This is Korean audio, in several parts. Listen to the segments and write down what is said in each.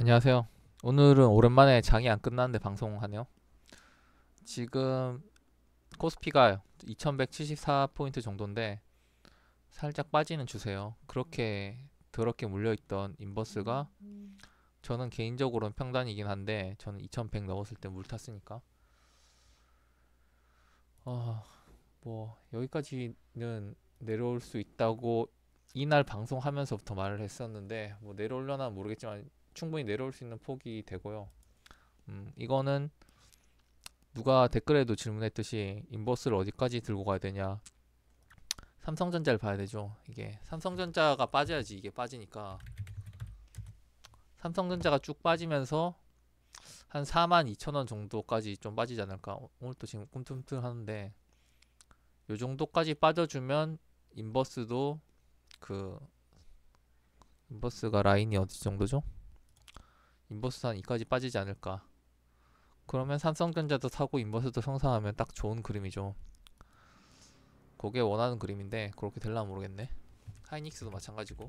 안녕하세요. 오늘은 오랜만에 장이 안 끝났는데 방송하네요. 지금 코스피가 2174포인트 정도인데 살짝 빠지는 추세요. 그렇게 더럽게 물려있던 인버스가 저는 개인적으로는 평단이긴 한데 저는 2100 넘었을 때 물 탔으니까 어, 뭐 여기까지는 내려올 수 있다고 이날 방송하면서부터 말을 했었는데 뭐 내려올려나 모르겠지만 충분히 내려올 수 있는 폭이 되고요. 음, 이거는 누가 댓글에도 질문했듯이 인버스를 어디까지 들고 가야 되냐. 삼성전자를 봐야 되죠. 이게 삼성전자가 빠져야지 이게 빠지니까 삼성전자가 쭉 빠지면서 한 4만 2천 원 정도까지 좀 빠지지 않을까. 오- 오늘 또 지금 꿈틀꿈틀 하는데 요 정도까지 빠져주면 인버스도 그 인버스가 라인이 어디 정도죠? 인버스 한 2까지 빠지지 않을까. 그러면 삼성전자도 사고 인버스도 성장하면 딱 좋은 그림이죠. 그게 원하는 그림인데 그렇게 될라 모르겠네. 하이닉스도 마찬가지고.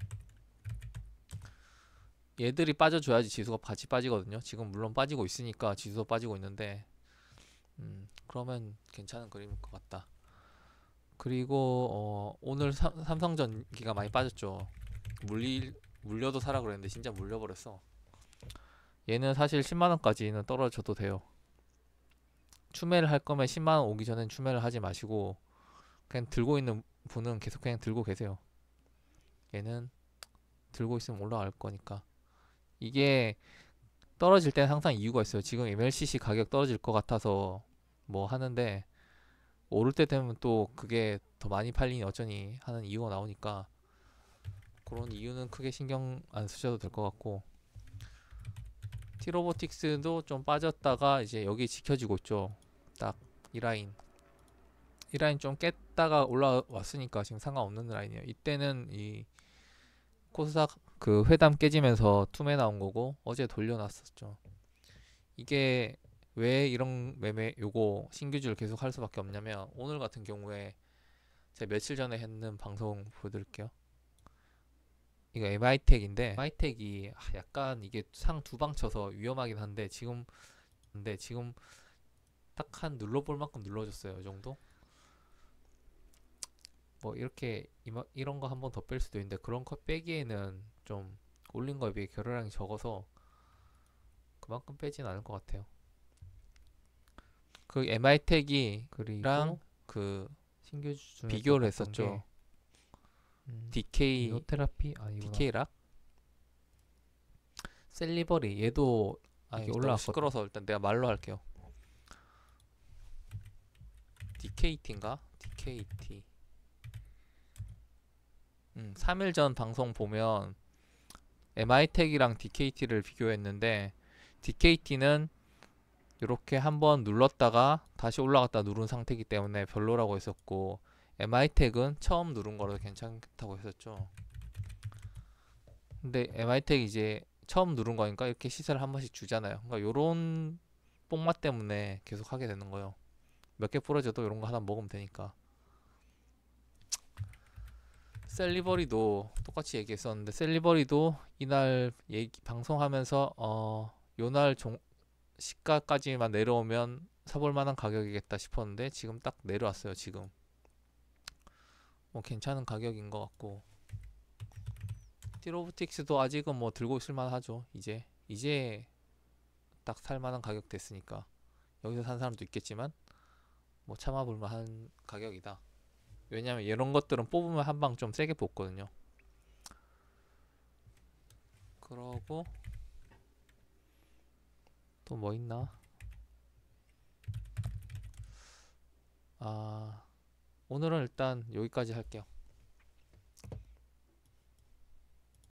얘들이 빠져줘야지 지수가 같이 빠지거든요. 지금 물론 빠지고 있으니까 지수도 빠지고 있는데 음, 그러면 괜찮은 그림일 것 같다. 그리고 어, 오늘 삼, 삼성전기가 많이 빠졌죠. 물리 물려도 사라 그랬는데 진짜 물려버렸어. 얘는 사실 10만원까지는 떨어져도 돼요. 추매를 할 거면 10만원 오기 전엔 추매를 하지 마시고 그냥 들고 있는 분은 계속 그냥 들고 계세요. 얘는 들고 있으면 올라갈 거니까. 이게 떨어질 때는 항상 이유가 있어요. 지금 MLCC 가격 떨어질 것 같아서 뭐 하는데 오를 때 되면 또 그게 더 많이 팔리니 어쩌니 하는 이유가 나오니까 그런 이유는 크게 신경 안 쓰셔도 될 것 같고 티로보틱스도 좀 빠졌다가 이제 여기 지켜지고 있죠. 딱 이 라인. 이 라인 좀 깼다가 올라왔으니까 지금 상관없는 라인이에요. 이때는 이 코스닥 그 회담 깨지면서 투매 나온 거고 어제 돌려놨었죠. 이게 왜 이런 매매 요거 신규주를 계속 할 수밖에 없냐면 오늘 같은 경우에 제가 며칠 전에 했는 방송 보여드릴게요. 이거 MI텍인데 MI텍이 약간 이게 상 두 방 쳐서 위험하긴 한데 지금 근데 지금 딱 한 눌러볼 만큼 눌러줬어요. 이 정도. 뭐 이렇게 이마, 이런 거 한 번 더 뺄 수도 있는데 그런 거 빼기에는 좀 올린 거에 비해 결혈량이 적어서 그만큼 빼진 않을 것 같아요. 그 MI텍이 그리랑 그 신규 비교를 또 했었죠. 게, 음, DK 이노테라피 아니구나. DK락 셀리버리 얘도 아 이게 이게 올라 올라왔거든. 시끄러서 일단 내가 말로 할게요. DKT인가? DKT. 음, 3일 전 방송 보면 MI텍이랑 DKT를 비교했는데 DKT는 이렇게 한번 눌렀다가 다시 올라갔다 누른 상태이기 때문에 별로라고 했었고 MI텍은 처음 누른 거라도 괜찮다고 했었죠. 근데 MI텍 이제 처음 누른 거니까 이렇게 시세를 한 번씩 주잖아요. 그러니까 요런 뽕맛 때문에 계속 하게 되는 거예요. 몇 개 부러져도 이런 거 하나 먹으면 되니까. 셀리버리도 똑같이 얘기했었는데 셀리버리도 이날 얘기 방송하면서 어 요날 종 시가까지만 내려오면 사볼 만한 가격이겠다 싶었는데 지금 딱 내려왔어요 지금 뭐 괜찮은 가격인 것 같고. 티로보틱스도 아직은 뭐 들고 있을 만 하죠. 이제 이제 딱 살만한 가격 됐으니까. 여기서 산 사람도 있겠지만 뭐 참아볼 만 한 가격이다. 왜냐면 이런 것들은 뽑으면 한 방 좀 세게 뽑거든요. 그러고 또 뭐 있나? 아 오늘은 일단 여기까지 할게요